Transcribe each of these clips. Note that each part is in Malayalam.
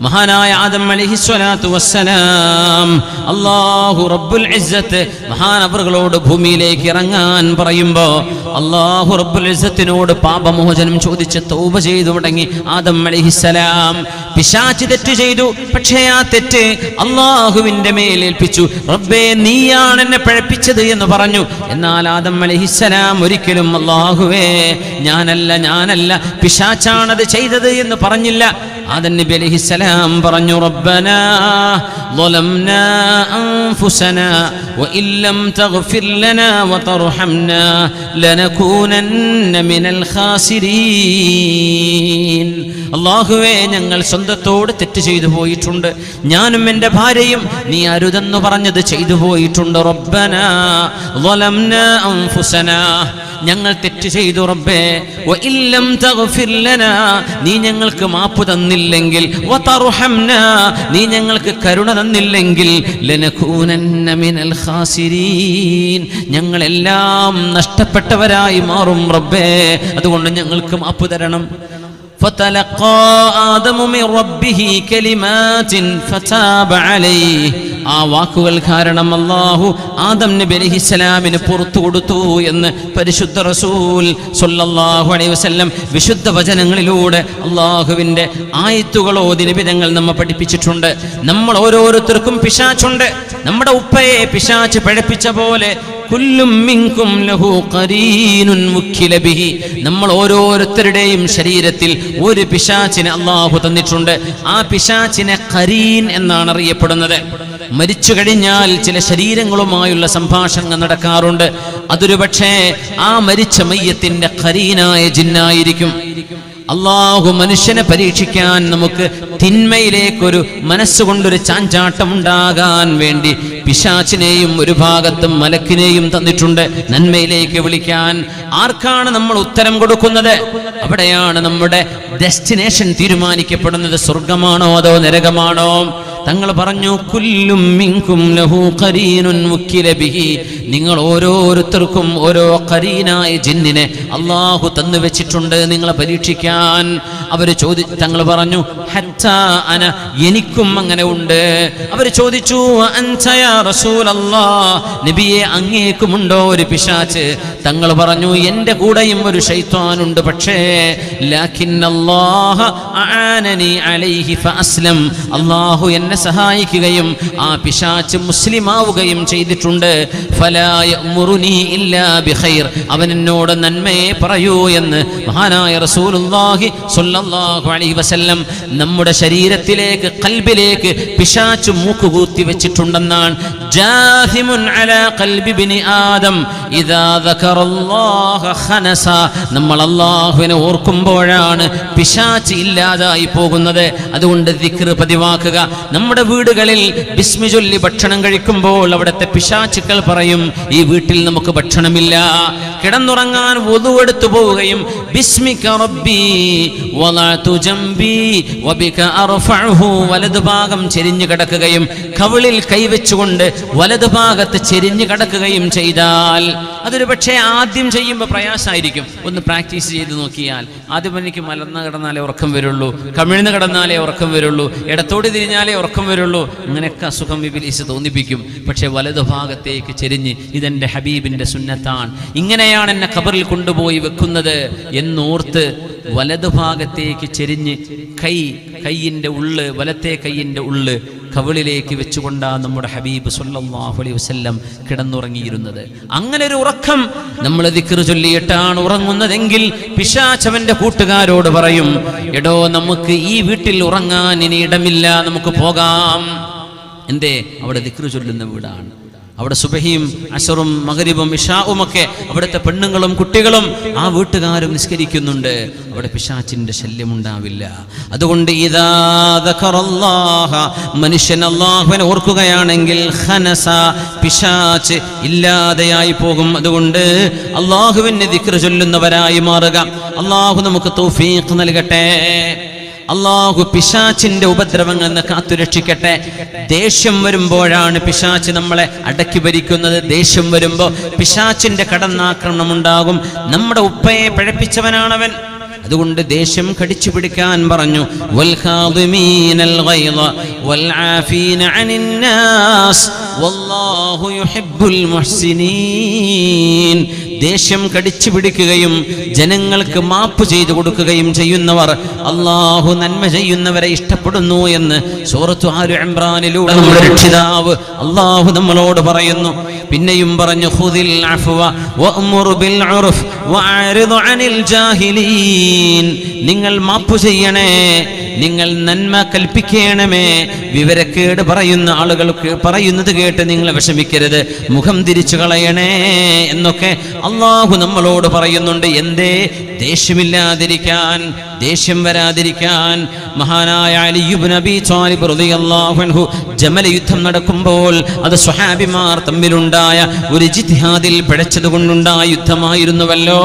മഹാനായ ആദം അലൈഹിസ്വലാത്തു വസ്സലാം അള്ളാഹു റബ്ബുൽ ഇസ്സത്ത് മഹാനവറുകളോട് ഭൂമിയിലേക്ക് ഇറങ്ങാൻ പറയുമ്പോ അള്ളാഹു റബ്ബുൽ ഇസ്സത്തിനോട് പാപമോചനം ചോദിച്ച് തൗബ ചെയ്തു തുടങ്ങി ആദം അലൈഹിസ്സലാം പിശാച് തെറ്റ് ചെയ്തു പക്ഷേ ആ തെറ്റ് അള്ളാഹുവിന്റെ മേലേൽപ്പിച്ചു റബ്ബേ നീയാണ് എന്നെ പഴപ്പിച്ചത് എന്ന് പറഞ്ഞു എന്നാൽ ആദം അലൈഹിസ്സലാം ഒരിക്കലും അള്ളാഹുവേ ഞാനല്ല ഞാനല്ല പിശാച്ചാണത് ചെയ്തത് എന്ന് പറഞ്ഞില്ല ആദം നബി അലൈഹിസ്സലാം പറഞ്ഞു റബ്ബനാ ظلمنا أنفسنا وإن لم تغفر لنا وترحمنا لنكونن من الخاسرين ലനകൂനന്ന മിനൽ ഖാസിരീൻ അള്ളാഹുവേ ഞങ്ങൾ സ്വന്തത്തോട് തെറ്റ് ചെയ്തു പോയിട്ടുണ്ട്. ഞാനും എന്റെ ഭാര്യയും നീ അരുതെന്ന് പറഞ്ഞത് ചെയ്തു പോയിട്ടുണ്ട്. റബ്ബന ഞങ്ങൾ തെറ്റ് ചെയ്തു റബ്ബേ വഇല്ലം തഗ്ഫിർ ലനാ നീ ഞങ്ങൾക്ക് മാപ്പ് തന്നില്ലെങ്കിൽ വതർഹംനാ നീ ഞങ്ങൾക്ക് കരുണ തന്നില്ലെങ്കിൽ ലനകൂനന്ന മിനൽ ഖാസിരീൻ ഞങ്ങളെല്ലാം നഷ്ടപ്പെട്ടവരായി മാറും റബ്ബേ അതുകൊണ്ട് ഞങ്ങൾക്ക് മാപ്പ് തരണം فتلقى آدم من ربه كلمات فتاب عليه ആ വാക്കുകൾ കാരണം അള്ളാഹു ആദം നബി അലൈഹിസ്സലാമിന് പുറത്തു കൊടുത്തു എന്ന് പരിശുദ്ധ റസൂൽ സൊല്ലാഹു അലൈഹി വസ്ല്ലം വിശുദ്ധ വചനങ്ങളിലൂടെ അള്ളാഹുവിന്റെ ആയത്തുകളോ ദിനവിധങ്ങൾ നമ്മെ പഠിപ്പിച്ചിട്ടുണ്ട്. നമ്മൾ ഓരോരുത്തർക്കും പിശാച്ചുണ്ട് നമ്മുടെ ഉപ്പയെ പിശാച്ച് പഴപ്പിച്ച പോലെ നമ്മൾ ഓരോരുത്തരുടെയും ശരീരത്തിൽ ഒരു പിശാച്ചിനെ അള്ളാഹു തന്നിട്ടുണ്ട്. ആ പിശാച്ചിനെ കരീൻ എന്നാണ് അറിയപ്പെടുന്നത്. മരിച്ചു കഴിഞ്ഞാൽ ചില ശരീരങ്ങളുമായുള്ള സംഭാഷണങ്ങൾ നടക്കാറുണ്ട്. അതൊരു പക്ഷേ ആ മരിച്ച മയ്യത്തിന്റെ ഖരീനായ ജിന്നായിരിക്കും. അള്ളാഹു മനുഷ്യനെ പരീക്ഷിക്കാൻ നമുക്ക് തിന്മയിലേക്കൊരു മനസ്സുകൊണ്ടൊരു ചാഞ്ചാട്ടം ഉണ്ടാകാൻ വേണ്ടി പിശാച്ചിനെയും ഒരു ഭാഗത്തും മലക്കിനെയും തന്നിട്ടുണ്ട്. നന്മയിലേക്ക് വിളിക്കാൻ ആർക്കാണ് നമ്മൾ ഉത്തരം കൊടുക്കുന്നത്? അവിടെയാണ് നമ്മുടെ ഡെസ്റ്റിനേഷൻ തീരുമാനിക്കപ്പെടുന്നത്. സ്വർഗമാണോ അതോ നരകമാണോ? തങ്ങൾ പറഞ്ഞു കുല്ലും മിങ്കും ലഹു കരീനുൻ മുക്കിലബിഹി നിങ്ങൾ ഓരോരുത്തർക്കും ഓരോ കരീനായ ജിന്നിനെ അള്ളാഹു തന്നു വെച്ചിട്ടുണ്ട്. നിങ്ങളെ പരീക്ഷിക്കാൻ അവർ ചോദി തങ്ങൾ പറഞ്ഞു ഹത്താ അന എനിക്കും അങ്ങനെ ഉണ്ട്. അവർ ചോദിച്ചു "അൻത യാ റസൂലല്ലാ? നബിയെ അങ്ങേക്കുമുണ്ടോ ഒരു പിശാച്ച്? തങ്ങൾ പറഞ്ഞു എന്റെ കൂടെയും ഒരു ഷൈത്വാനുണ്ട് പക്ഷേ അള്ളാഹു എന്നെ സഹായിക്കുകയും ആ പിശാച്ച് മുസ്ലിമാവുകയും ചെയ്തിട്ടുണ്ട്. അവൻ എന്നോട് നന്മയെ പറയൂ എന്ന് മഹാനായ റസൂലുള്ളാഹി സ്വല്ലല്ലാഹു അലൈഹി വസല്ലം നമ്മുടെ ശരീരത്തിലേക്ക് കൽബിലേക്ക് പിശാച്ച് മൂക്കുകൂത്തി വെച്ചിട്ടുണ്ടെന്നാണ് നമ്മൾ അല്ലാഹുവിനെ ഓർക്കുമ്പോഴാണ് പിശാച്ച് ഇല്ലാതായി പോകുന്നത്. അതുകൊണ്ട് ദിക്ർ പതിവാക്കുക. നമ്മുടെ വീടുകളിൽ ബിസ്മി ചൊല്ലി ഭക്ഷണം കഴിക്കുമ്പോൾ അവിടുത്തെ പിശാച്ചുക്കൾ പറയും ഈ വീട്ടിൽ നമുക്ക് ഭക്ഷണമില്ല. കിടന്നുറങ്ങാൻ വധുവെടുത്തു പോവുകയും ബിസ്മിക വലതുഭാഗം ചെരിഞ്ഞു കിടക്കുകയും കവിളിൽ കൈവച്ചുകൊണ്ട് വലതുഭാഗത്ത് ചെരിഞ്ഞു കിടക്കുകയും ചെയ്താൽ അതൊരു പക്ഷേ ആദ്യം ചെയ്യുമ്പോൾ പ്രയാസമായിരിക്കും ഒന്ന് പ്രാക്ടീസ് ചെയ്ത് നോക്കിയാൽ ആദ്യം എനിക്ക് മലർന്ന് കിടന്നാലേ ഉറക്കം വരുള്ളൂ കമിഴ്ന്ന് കിടന്നാലേ ഉറക്കം വരുള്ളൂ ഇടത്തോട് തിരിഞ്ഞാലേ ഉറക്കം വരുള്ളൂ അങ്ങനെയൊക്കെ അസുഖം വിപിലീസ് തോന്നിപ്പിക്കും. പക്ഷേ വലതുഭാഗത്തേക്ക് ചെരിഞ്ഞ് ഇതെന്റെ ഹബീബിന്റെ സുന്നത്താണ്. ഇങ്ങനെയാണ് എന്നെ ഖബറിൽ കൊണ്ടുപോയി വെക്കുന്നത് എന്നോർത്ത് വലതുഭാഗത്തേക്ക് ചെരിഞ്ഞ് കൈ കൈയിന്റെ ഉള്ള് വലത്തെ കൈയിന്റെ ഉള്ള് കവിളിലേക്ക് വെച്ചുകൊണ്ടാണ് നമ്മുടെ ഹബീബ് സുല്ലാഹുലി അലൈഹി വസല്ലം കിടന്നുറങ്ങിയിരുന്നത്. അങ്ങനെ ഒരു ഉറക്കം നമ്മൾ ദിക്ർ ചൊല്ലിയിട്ടാണ് ഉറങ്ങുന്നതെങ്കിൽ പിശാചവന്റെ കൂട്ടുകാരോട് പറയും എടോ നമുക്ക് ഈ വീട്ടിൽ ഉറങ്ങാൻ ഇനി ഇടമില്ല നമുക്ക് പോകാം. എന്തേ? അവിടെ ദിക്ർ ചൊല്ലുന്ന വീടാണ്. അവിടെ സുബഹിയും അഷറും മകരിബും ഇഷാവും ഒക്കെ അവിടുത്തെ പെണ്ണുങ്ങളും കുട്ടികളും ആ വീട്ടുകാരും നിസ്കരിക്കുന്നുണ്ട്. അവിടെ പിശാച്ചിന്റെ ശല്യം ഉണ്ടാവില്ല അതുകൊണ്ട് മനുഷ്യൻ അള്ളാഹുവിനെ ഓർക്കുകയാണെങ്കിൽ പിശാച്ച് ഇല്ലാതെയായി പോകും. അതുകൊണ്ട് അള്ളാഹുവിനെ ദിക്ര ചൊല്ലുന്നവരായി മാറുക. അള്ളാഹു നമുക്ക് തൗഫീഖ് നൽകട്ടെ. അള്ളാഹു പിശാച്ചിന്റെ ഉപദ്രവങ്ങളിൽ നിന്ന് കാത്തുരക്ഷിക്കട്ടെ ദേഷ്യം വരുമ്പോഴാണ് പിശാച്ച് നമ്മളെ അടക്കി ഭരിക്കുന്നത്. ദേഷ്യം വരുമ്പോൾ പിശാച്ചിന്റെ കടന്നാക്രമണം ഉണ്ടാകും. നമ്മുടെ ഉപ്പയെ പഴപ്പിച്ചവനാണവൻ. അതുകൊണ്ട് ദേഷ്യം കടിച്ചു പിടിക്കാൻ പറഞ്ഞു. വൽഖാദിമീനൽ ദേഷ്യം കടിച്ചു പിടിക്കുകയും ജനങ്ങൾക്ക് മാപ്പ് ചെയ്തു കൊടുക്കുകയും ചെയ്യുന്നവർ അള്ളാഹു നന്മ ചെയ്യുന്നവരെ ഇഷ്ടപ്പെടുന്നു എന്ന് സൂറത്തു ആലു ഇമ്രാനിലൂടെ നമ്മുടെ രക്ഷിതാവ് അള്ളാഹു നമ്മളോട് പറയുന്നു. പിന്നെയും പറഞ്ഞു ഖുദിൽ അഫ്വ ബിൽ ഉർഫ് അനിൽ ജാഹിലീൻ. നിങ്ങൾ മാപ്പ് ചെയ്യണേ. നിങ്ങൾ നന്മ കൽപ്പിക്കണമേ. വിവരക്കേട് പറയുന്ന ആളുകൾക്ക് പറയുന്നത് കേട്ട് നിങ്ങൾ വിഷമിക്കരുത്. മുഖം തിരിച്ചു കളയണേ എന്നൊക്കെ അള്ളാഹു നമ്മളോട് പറയുന്നുണ്ട്. എന്തേ? ദേഷ്യമില്ലാതിരിക്കാൻ. ദേഷ്യം വരാതിരിക്കാൻ മഹാനായ അലിയുബ് നബി ത്വാലിബ് റളിയല്ലാഹു ജമല യുദ്ധം നടക്കുമ്പോൾ അത് സ്വഹാബിമാർ തമ്മിലുണ്ടായ ഒരു ജിത്ഹാദിൽ പിഴച്ചത് കൊണ്ടുണ്ടായ യുദ്ധമായിരുന്നുവല്ലോ.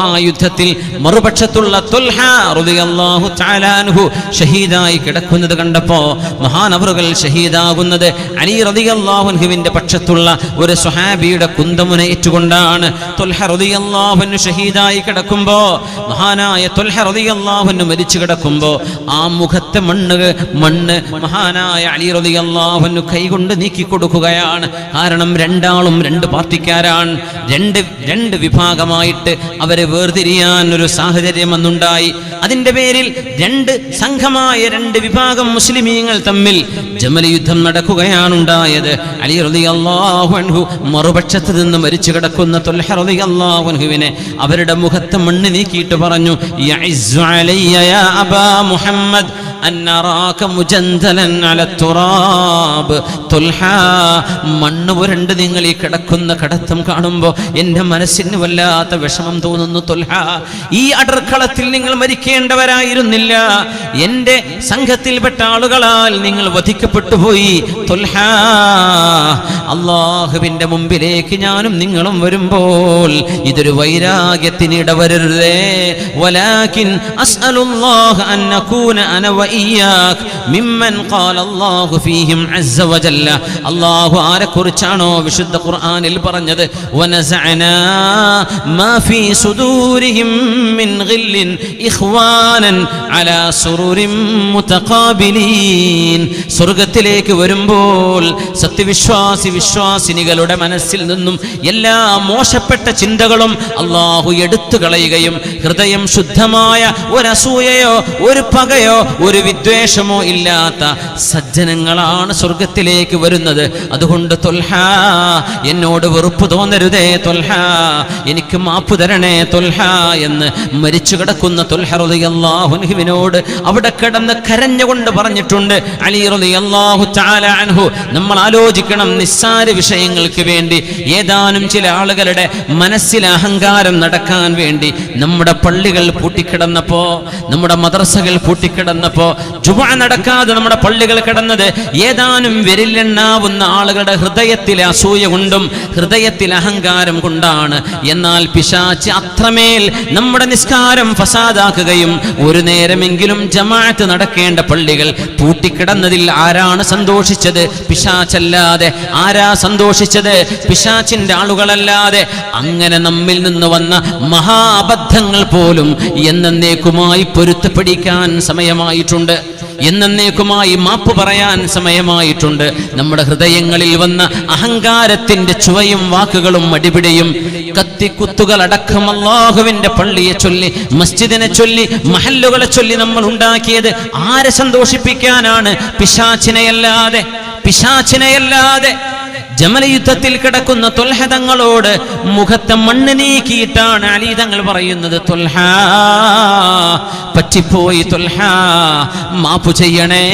ആ യുദ്ധത്തിൽ മറുപക്ഷത്തുള്ള തുൽഹ റളിയല്ലാഹു തആല അൻഹു ഷഹീദായി കിടക്കുന്നത് കണ്ടപ്പോ മഹാനവറുകൾ ഷഹീദാകുന്നത് അലി റളിയല്ലാഹു അൻഹുവിന്റെ പക്ഷത്തുള്ള ഒരു സ്വഹാബിയുടെ കുന്തമുന ഏറ്റുകൊണ്ടാണ് തുൽഹ റളിയല്ലാഹു ഷഹീദായി കിടക്കുമ്പോൾ മഹാനായ തുൽഹ റളിയല്ലാഹു അൻഹു മരിച്ചു കിടക്കുമ്പോ ആ മുഖത്തെ മണ്ണ് മണ്ണ് മഹാനായ അലി റളിയല്ലാഹു അൻഹു കൈകൊണ്ട് നീക്കി കൊടുക്കുകയാണ്. കാരണം രണ്ടാളും രണ്ട് പാർട്ടിക്കാരാണ്. രണ്ട് രണ്ട് വിഭാഗമായിട്ട് അവരെ വേർതിരിയാൻ ഒരു സാഹചര്യം അന്നുണ്ടായി അതിന്റെ പേരിൽ രണ്ട് സംഘമായ രണ്ട് വിഭാഗം മുസ്ലിമീങ്ങൾ തമ്മിൽ ജമല യുദ്ധം നടക്കുകയാണ് നടക്കുകയാണുണ്ടായത് അലി റളിയല്ലാഹു അള്ളാഹു മറുപക്ഷത്ത് നിന്ന് മരിച്ചു കിടക്കുന്ന തുൽഹ അൻഹുവിനെ അവരുടെ മുഖത്തെ മണ്ണ് നീക്കിയിട്ട് പറഞ്ഞു علي يا أبا محمد മണ്ണ് പുരണ്ട് നിങ്ങൾ ഈ കിടക്കുന്ന കടത്തം കാണുമ്പോൾ എന്റെ മനസ്സിന് വല്ലാത്ത വിഷമം തോന്നുന്നു തൊൽഹ. ഈ അടർക്കളത്തിൽ നിങ്ങൾ മരിക്കേണ്ടവരായിരുന്നില്ല. എന്റെ സംഘത്തിൽപ്പെട്ട ആളുകളാൽ നിങ്ങൾ വധിക്കപ്പെട്ടു പോയി. തൊൽഹ അള്ളാഹുവിന്റെ മുമ്പിലേക്ക് ഞാനും നിങ്ങളും വരുമ്പോൾ ഇതൊരു വൈരാഗ്യത്തിന് ഇടവരരുതേ വലാകിൻ അസ്അലുല്ലാഹ അൻ നകൂന അന വഇയ്യാക് മിമ്മൻ ഖാല അല്ലാഹു ഫീഹിം അസ്സ വജല്ല. അല്ലാഹു ആരെക്കുറിച്ചാണോ വിശുദ്ധ ഖുർആനിൽ പറഞ്ഞത്? വനസഅനാ മാ ഫീ സുദൂരിഹിം മിൻ ഗില്ലിൻ ഇഖ്വാനൻ അലാ സുറുരിൻ മുതഖാബിലീൻ. സ്വർഗത്തിലേക്ക് വരുമ്പോൾ സത്യവിശ്വാസി വിശ്വാസിനികളുടെ മനസ്സിൽ നിന്നും എല്ലാ മോശപ്പെട്ട ചിന്തകളും അള്ളാഹു എടുത്തു കളയുകയും ഹൃദയം ശുദ്ധമായ ഒരസൂയയോ ഒരു പകയോ ഒരു വിദ്വേഷമോ ഇല്ലാത്ത സജ്ജനങ്ങളാണ് സ്വർഗത്തിലേക്ക് വരുന്നത്. അതുകൊണ്ട് തൊൽഹ എന്നോട് വെറുപ്പ് തോന്നരുതേ തൊൽഹ എനിക്ക് മാപ്പ് തരണേ തൊൽഹ എന്ന് മരിച്ചു കിടക്കുന്ന തൊൽഹ റളിയല്ലാഹുവിനോട് അവിടെ കിടന്ന് കരഞ്ഞുകൊണ്ട് പറഞ്ഞിട്ടുണ്ട്. അലി റളിയല്ലാഹു തആല അൻഹു നമ്മൾ ആലോചിക്കണം നിസ്സാര വിഷയങ്ങൾക്ക് വേണ്ടി ഏതാനും ചില ആളുകളുടെ മനസ്സിൽ അഹങ്കാരം നടക്കാൻ വേണ്ടി നമ്മുടെ പള്ളികൾ പൂട്ടിക്കിടന്നപ്പോ നമ്മുടെ മദ്രസകൾ പൂട്ടിക്കിടന്നപ്പോ ജുമ നടക്കാതെ നമ്മുടെ പള്ളികൾ കിടന്നത് ഏതാനും വിരലിലെണ്ണാവുന്ന ആളുകളുടെ ഹൃദയത്തിലെ അസൂയ കൊണ്ടും ഹൃദയത്തിൽ അഹങ്കാരം കൊണ്ടാണ്. എന്നാൽ പിശാച്ച് അത്രമേൽ നമ്മുടെ നിസ്കാരം ഫസാദാക്കുകയും ഒരു നേരമെങ്കിലും ജമാഅത്ത് നടക്കേണ്ട പള്ളികൾ പൂട്ടിക്കിടന്നതിൽ ആരാണ് സന്തോഷിച്ചത്? പിശാച്ചല്ലാതെ ആരാ സന്തോഷിച്ചത്? പിശാച്ചിന്റെ ആളുകളല്ലാതെ അങ്ങനെ നമ്മിൽ നിന്ന് വന്ന മഹാ അബദ്ധങ്ങൾ പോലും എന്നേക്കുമായി പൊരുത്തപ്പെടിക്കാൻ സമയമായിട്ടുണ്ട്. എന്നേക്കുമായി മാപ്പ് പറയാൻ സമയമായിട്ടുണ്ട്. നമ്മുടെ ഹൃദയങ്ങളിൽ വന്ന അഹങ്കാരത്തിന്റെ ചുവയും വാക്കുകളും അടിപിടിയും കത്തിക്കുത്തുകൾ അടക്കം അള്ളാഹുവിന്റെ പള്ളിയെ ചൊല്ലി മസ്ജിദിനെ ചൊല്ലി മഹല്ലുകളെ ചൊല്ലി നമ്മൾ ഉണ്ടാക്കിയത് ആരെ സന്തോഷിപ്പിക്കാനാണ്? പിശാച്ചിനെയല്ലാതെ പിശാച്ചിനെയല്ലാതെ ജമലയുദ്ധത്തിൽ കിടക്കുന്ന തൊൽഹതങ്ങളോട് മുഖത്തെ മണ്ണ് നീക്കിയിട്ടാണ് അലി തങ്ങൾ പറയുന്നത് തൊൽഹ പറ്റിപ്പോയി തൊൽഹ മാപ്പു ചെയ്യണേ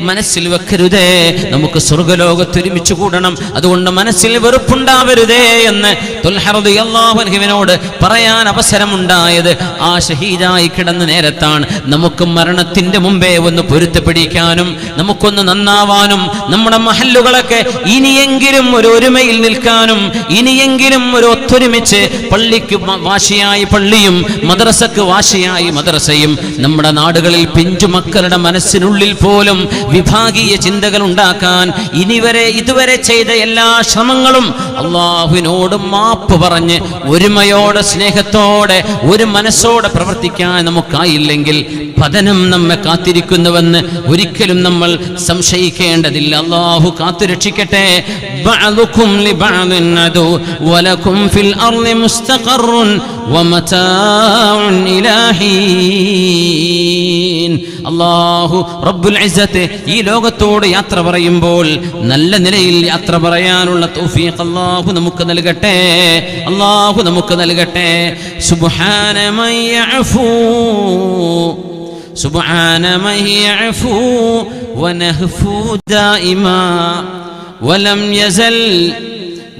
മനസ്സിൽ വെക്കരുതേ നമുക്ക് സ്വർഗലോകത്ത് ഒരുമിച്ച് കൂടണം അതുകൊണ്ട് മനസ്സിൽ വെറുപ്പുണ്ടാവരുതേ എന്ന് തൊൽഹറിയാഹുവിനോട് പറയാൻ അവസരമുണ്ടായത് ആ ഷഹീദായി കിടന്ന നേരത്താണ്. നമുക്ക് മരണത്തിന്റെ മുമ്പേ ഒന്ന് പൊരുത്തപ്പെടിക്കാനും നമുക്കൊന്ന് നന്നാവാനും നമ്മുടെ മഹല്ലുകളൊക്കെ ഇനിയെങ്കിലും ഇനിയെങ്കിലും ഒരു ഒരുമയിൽ നിൽക്കാനും ഇനിയെങ്കിലും ഒരു ഒത്തൊരുമിച്ച് പള്ളിക്ക് വാശിയായി പള്ളിയും മദ്രസക്ക് വാശിയായി മദ്രസയും നമ്മുടെ നാടുകളിൽ പിഞ്ചു മക്കളുടെ മനസ്സിനുള്ളിൽ പോലും വിഭാഗീയ ചിന്തകൾ ഉണ്ടാക്കാൻ ഇനിവരെ ഇതുവരെ ചെയ്ത എല്ലാ ശ്രമങ്ങളും അള്ളാഹുവിനോട് മാപ്പ് പറഞ്ഞ് ഒരുമയോടെ സ്നേഹത്തോടെ ഒരു മനസ്സോടെ പ്രവർത്തിക്കാൻ നമുക്കായില്ലെങ്കിൽ പതനം നമ്മെ കാത്തിരിക്കുന്നുവെന്ന് ഒരിക്കലും നമ്മൾ സംശയിക്കേണ്ടതില്ല. അള്ളാഹു കാത്തുരക്ഷിക്കട്ടെ. ബഅദുക്കും ലിബഅദിൻ അദു വലക്കും ഫിൽ അർളി മുസ്തഖറുൻ വമതാഉൻ ഇലാ ഹീൻ അള്ളാഹു റബ്ബുൽ ഇസ്സത്ത് ഈ ലോകത്തോട് യാത്ര പറയുമ്പോൾ നല്ല നിലയിൽ യാത്ര പറയാനുള്ള തൗഫീഖ് അള്ളാഹു നമുക്ക് നൽകട്ടെ അള്ളാഹു നമുക്ക് നൽകട്ടെ സുബ്ഹാന മൻ യഅഫൂ سبحان ولم يزل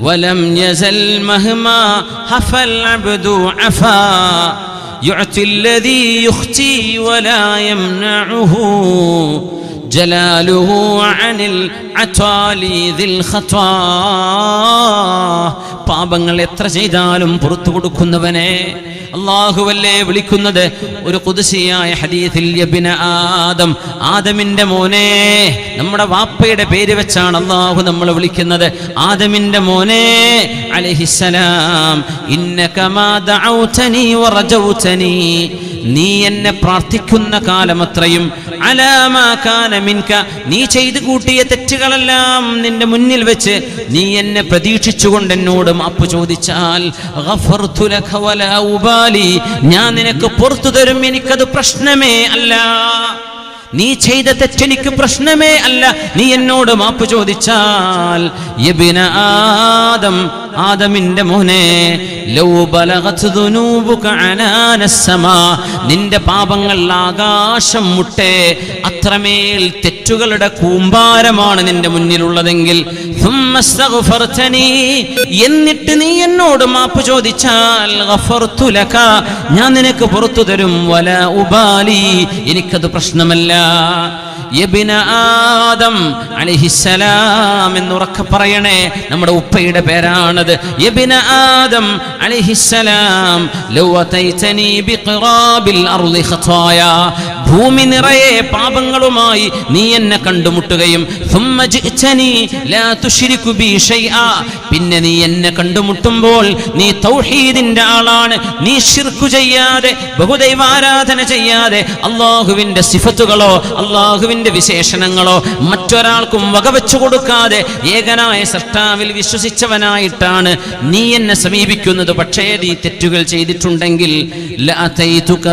ولم يزل مهما حفى العبد عفا. يعطي الذي يختي ولا يمنعه. جلاله عن العتالي ذي الخطا. പാപങ്ങൾ എത്ര ചെയ്താലും പുറത്തു കൊടുക്കുന്നവനെ അള്ളാഹുവല്ലേ വിളിക്കുന്നത്? ഒരു കുതിശിയായ ഹദീസിൽ ആദം ആദമിന്റെ മോനെ നമ്മുടെ വാപ്പയുടെ പേര് വെച്ചാണ് അള്ളാഹു നമ്മൾ വിളിക്കുന്നത്. ആദമിന്റെ മോനെ അലഹിസലാം ഇന്നകമാ ദഅൗതനി വറജൗതനി നീ എന്നെ പ്രാർത്ഥിക്കുന്ന കാലമത്രയും അലാമാക്കാനമിൻക കാന മിൻക. നീ ചെയ്തു കൂട്ടിയ തെറ്റുകളെല്ലാം നിന്റെ മുന്നിൽ വെച്ച് നീ എന്നെ പ്രതീക്ഷിച്ചുകൊണ്ട് എന്നോട് മാപ്പ് ചോദിച്ചാൽ ഞാൻ നിനക്ക് പുറത്തു തരും എനിക്കത് പ്രശ്നമേ അല്ല. നീ ചെയ്ത തെറ്റെനിക്ക് പ്രശ്നമേ അല്ല. നീ എന്നോട് മാപ്പ് ചോദിച്ചാൽ ആദം ആദമിന്റെ മോനെ നിന്റെ പാപങ്ങൾ ആകാശം മുട്ടെ അത്രമേൽ തെറ്റുകളുടെ കൂമ്പാരമാണ് നിന്റെ മുന്നിലുള്ളതെങ്കിൽ എന്നിട്ട് നീ എന്നോട് മാപ്പ് ചോദിച്ചാൽ ഞാൻ നിനക്ക് പുറത്തു തരും വല ഉബാലി. എനിക്കത് പ്രശ്നമല്ല. ആദം പറയണേ നമ്മുടെ ഉപ്പയുടെ പേരാണത്. ആദം ബിഖറാബിൽ ഭൂമി നിറയെ പാപങ്ങളുമായി നീ എന്നെ കണ്ടുമുട്ടുകയും പിന്നെ നീ എന്നെ കണ്ടുമുട്ടുമ്പോൾ നീ തൗഹീദിന്റെ ആളാണ്. നീ ശിർക്കു ചെയ്യാതെ ബഹുദൈവാരാധന ചെയ്യാതെ അള്ളാഹുവിന്റെ സിഫത്തുകളോ അള്ളാഹുവിന്റെ വിശേഷണങ്ങളോ മറ്റൊരാൾക്കും വകവെച്ചു കൊടുക്കാതെ ഏകനായ സൃഷ്ടാവിൽ വിശ്വസിച്ചവനായിട്ടാണ് നീ എന്നെ സമീപിക്കുന്നത്. പക്ഷേ നീ തെറ്റുകൾ ചെയ്തിട്ടുണ്ടെങ്കിൽ ലഅതൈതുക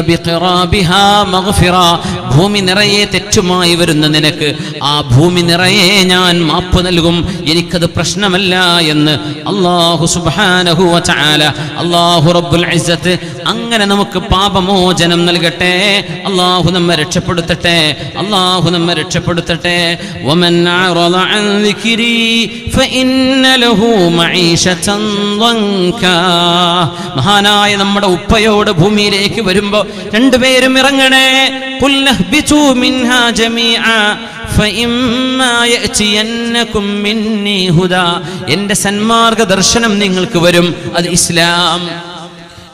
ഭൂമി നിറയെ തെറ്റുമായി വരുന്ന നിനക്ക് ആ ഭൂമി നിറയെ ഞാൻ മാപ്പ് നൽകും. എനിക്കത് പ്രശ്നമല്ല എന്ന് അള്ളാഹു സുബാനഹു അള്ളാഹു റബ്ബുൽ അങ്ങനെ നമുക്ക് പാപമോചനം നൽകട്ടെ. അള്ളാഹു നമ്മെ രക്ഷപ്പെടുത്തട്ടെ. അള്ളാഹു നമ്മെ രക്ഷപ്പെടുത്തട്ടെ. മഹാനായ നമ്മുടെ ഉപ്പയോട് ഭൂമിയിലേക്ക് വരുമ്പോ രണ്ടുപേരും ഇറങ്ങണേ. എന്റെ സന്മാർഗ ദർശനം നിങ്ങൾക്ക് വരും. അത് ഇസ്ലാം.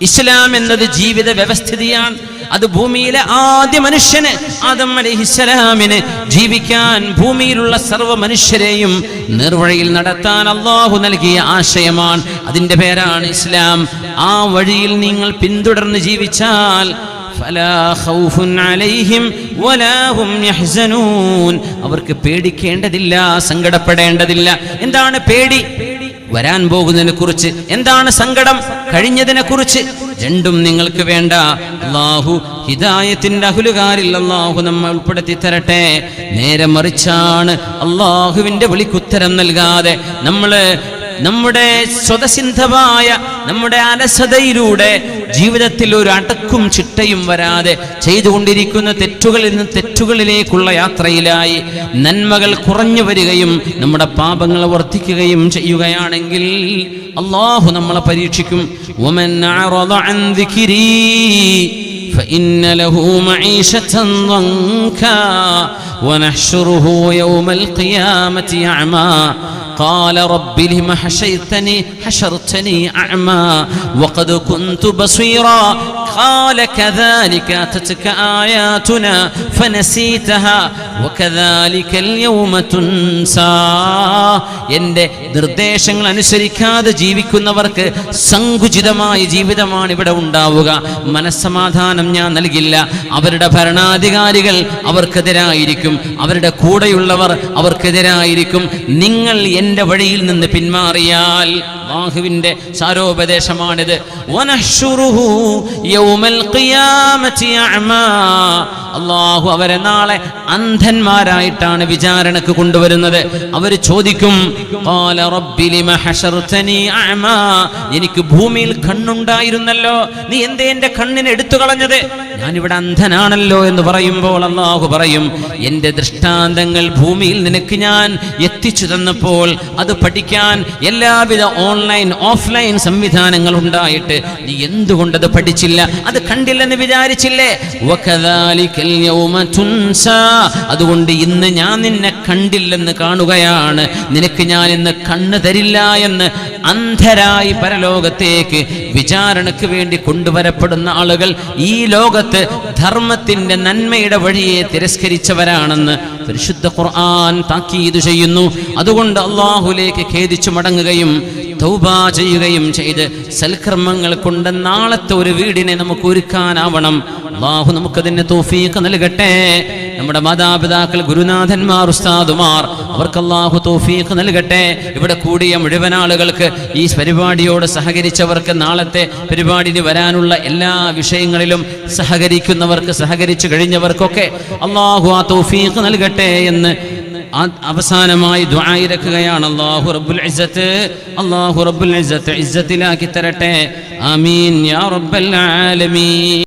ഇസ്ലാം എന്നത് ജീവിത വ്യവസ്ഥിതിയാണ്. അത് ഭൂമിയിലെ ആദ്യ മനുഷ്യന് ആദം അലിഹിസ്സലാമിന് ജീവിക്കാൻ ഭൂമിയിലുള്ള സർവ മനുഷ്യരെയും നിർവഴിയിൽ നടത്താൻ അള്ളാഹു നൽകിയ ആശയമാണ്. അതിന്റെ പേരാണ് ഇസ്ലാം. ആ വഴിയിൽ നിങ്ങൾ പിന്തുടർന്ന് ജീവിച്ചാൽ അവർക്ക് പേടിക്കേണ്ടതില്ല സങ്കടപ്പെടേണ്ടതില്ല. എന്താണ് പേടി? വരാൻ പോകുന്നതിനെ കുറിച്ച് എന്താണ് സങ്കടം? കഴിഞ്ഞതിനെ കുറിച്ച് രണ്ടും നിങ്ങൾക്ക് വേണ്ട. അള്ളാഹു ഹിദായത്തിന്റെ അഹുലുകാരിൽ അള്ളാഹു നമ്മൾ ഉൾപ്പെടുത്തി തരട്ടെ. നേരെ മറിച്ചാണ് അള്ളാഹുവിന്റെ വിളിക്കുത്തരം നൽകാതെ നമ്മൾ നമ്മുടെ സ്വതസിദ്ധമായ നമ്മുടെ അലസതയിലൂടെ ജീവിതത്തിൽ ഒരു അടക്കും ചിട്ടയും വരാതെ ചെയ്തുകൊണ്ടിരിക്കുന്ന തെറ്റുകളിൽ നിന്ന് തെറ്റുകളിലേക്കുള്ള യാത്രയിലായി നന്മകൾ കുറഞ്ഞു വരികയും നമ്മുടെ പാപങ്ങൾ വർദ്ധിക്കുകയും ചെയ്യുകയാണെങ്കിൽ അള്ളാഹു നമ്മളെ പരീക്ഷിക്കും ومن أعرض عن ذكري فإن له معيشة ضنكا ونحشره يوم القيامة أعمى قال رب لم حشرتني حشرتني أعمى وقد كنت بصيرا قال كذلك أتتك آياتنا فنسيتها وكذلك اليوم تنسى എൻ്റെ നിർദ്ദേശങ്ങൾ അനുസരിക്കാതെ ജീവിക്കുന്നവർക്ക് സങ്കുചിതമായ ജീവിതമാണ് ഇവിടെ ഉണ്ടാവുക മനസ്സമാധാനം ഞാൻ നൽകില്ല അവരുടെ ഭരണാധികാരികൾ അവർക്കെതിരായിരിക്കും അവരുടെ കൂടെയുള്ളവർ അവർക്കെതിരായിരിക്കും നിങ്ങൾ എന്റെ വഴിയിൽ നിന്ന് പിന്മാറിയാൽ അള്ളാഹുവിന്റെ സാരോപദേശമാണിത്. അള്ളാഹു അവരെ നാളെ അന്ധന്മാരായിട്ടാണ് വിചാരണക്ക് കൊണ്ടുവരുന്നത് അവർ ചോദിക്കും? എനിക്ക് ഭൂമിയിൽ കണ്ണുണ്ടായിരുന്നല്ലോ നീ എന്തേ എന്റെ കണ്ണിനെ എടുത്തു കളഞ്ഞത് ഞാനിവിടെ അന്ധനാണല്ലോ എന്ന് പറയുമ്പോൾ അള്ളാഹു പറയും എന്റെ ദൃഷ്ടാന്തങ്ങൾ ഭൂമിയിൽ നിനക്ക് ഞാൻ എത്തിച്ചു തന്നപ്പോൾ അത് പഠിക്കാൻ എല്ലാവിധ ഓൺലൈൻ ഓഫ്ലൈൻ സംവിധാനങ്ങൾ ഉണ്ടായിട്ട് നീ എന്തുകൊണ്ടത് പഠിച്ചില്ല? അത് കണ്ടില്ലെന്ന് വിചാരിച്ചില്ലേ. അതുകൊണ്ട് ഇന്ന് ഞാൻ നിന്നെ കണ്ടില്ലെന്ന് കാണുകയാണ്. നിനക്ക് ഞാൻ ഇന്ന് കണ്ണ് തരില്ല എന്ന് അന്ധരായി പരലോകത്തേക്ക് വിചാരണക്ക് വേണ്ടി കൊണ്ടുവരപ്പെടുന്ന ആളുകൾ ഈ ലോകത്ത് ധർമ്മത്തിന്റെ നന്മയുടെ വഴിയെ തിരസ്കരിച്ചവരാണെന്ന് പരിശുദ്ധ ഖുർആൻ താക്കീത് ചെയ്യുന്നു. അതുകൊണ്ട് അള്ളാഹുലേക്ക് ഖേദിച്ചു മടങ്ങുകയും തൗബ ചെയ്യുകയും ചെയ്ത് സൽക്കർമ്മങ്ങൾ കൊണ്ട് നാളത്തെ ഒരു വീടിനെ നമുക്ക് ഒരുക്കാനാവണം. അള്ളാഹു നമുക്കതിന് തോഫീക്ക് നൽകട്ടെ. നമ്മുടെ മാതാപിതാക്കൾ ഗുരുനാഥന്മാർ ഉസ്താദുമാർ അവർക്ക് അള്ളാഹു തോഫീഖ് നൽകട്ടെ. ഇവിടെ കൂടിയ മുഴുവൻ ആളുകൾക്ക് ഈ പരിപാടിയോട് സഹകരിച്ചവർക്ക് നാളത്തെ പരിപാടിയിൽ വരാനുള്ള എല്ലാ വിഷയങ്ങളിലും സഹകരിക്കുന്നവർക്ക് സഹകരിച്ചു കഴിഞ്ഞവർക്കൊക്കെ അള്ളാഹു ആ തോഫീഖ് നൽകട്ടെ എന്ന് അവസാനമായി ദ്വായിരക്കുകയാണ് അള്ളാഹു റബ്ബുൽ ഇസ്സത്ത് അള്ളാഹു റബ്ബുൽ ഇസ്സത്ത് ഇസ്സത്തിലാക്കി തരട്ടെ. ആമീൻ. യാ റബ്ബൽ ആലമീൻ.